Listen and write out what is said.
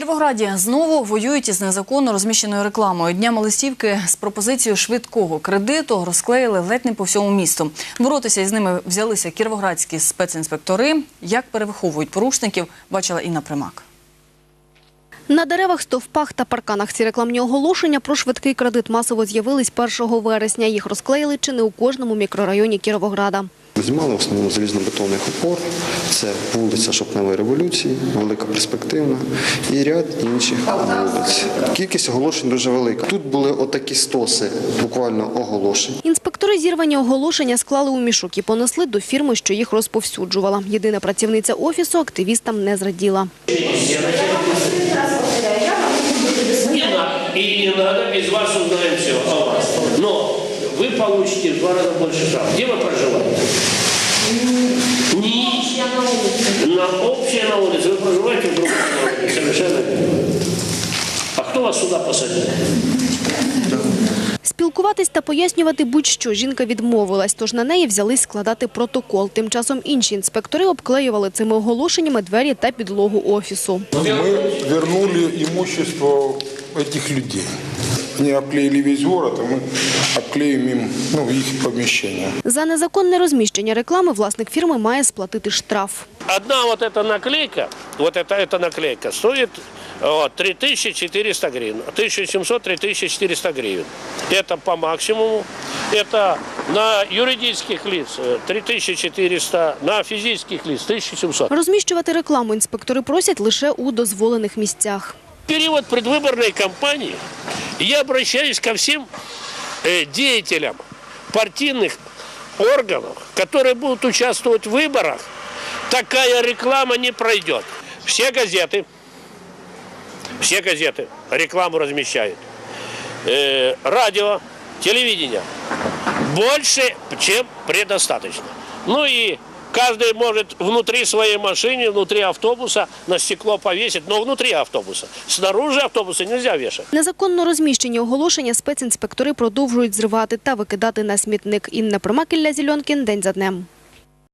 Кіровограді знову воюють із незаконно розміщеною рекламою. Днями листівки з пропозицією швидкого кредиту розклеїли ледь не по всьому місту. Боротися із ними взялися кіровоградські спецінспектори. Як перевиховують порушників, бачила Інна Примак. На деревах, стовпах та парканах ці рекламні оголошення про швидкий кредит масово з'явились 1 вересня. Їх розклеїли чи не у кожному мікрорайоні Кіровограда. Знімали в основному залізнобетонних опор. Це вулиця Шопневої революції, велика перспективна і ряд інших вулиць. Кількість оголошень дуже велика. Тут були отакі стоси, буквально оголошень. Інспектори зірвані оголошення склали у мішок і понесли до фірми, що їх розповсюджувала. Єдина працівниця офісу активістам не зраділа. Не надо, без вас узнаем все о вас. Но вы получите в два раза больше штраф. Где вы проживаете? Не на общее на улице. Вы проживаете в другом городе. Совершенно верно. А кто вас сюда посадил? Спілкуватись та пояснювати будь-що жінка відмовилась, тож на неї взялись складати протокол. Тим часом інші інспектори обклеювали цими оголошеннями двері та підлогу офісу. Мы вернули имущество этих людей. Они обклеили весь город, а мы обклеим им ну, их помещения. За незаконне розміщення реклами власник фірми має сплатити штраф. Одна вот эта наклейка, вот эта, эта наклейка стоит вот, 3400 гривен. 1700-3400 гривен. Это по максимуму. Это на юридических лиц э, 3400, на физических лиц 1700. Розміщувати рекламу інспектори просять лише у дозволених місцях. период предвыборной кампании Я обращаюсь ко всем э, деятелям партийных органов, которые будут участвовать в выборах. Такая реклама не пройдет. Все газеты, все газеты рекламу размещают. Э, радио, телевидение. Больше, чем предостаточно. Ну и каждый может внутри своей машины, внутри автобуса на стекло повесить, но внутри автобуса. Снаружи автобуса нельзя вешать. Незаконно розміщені оголошення спецінспектори продовжують зривати та викидати на смітник. Інна Промакілля Зільонкін. День за днем.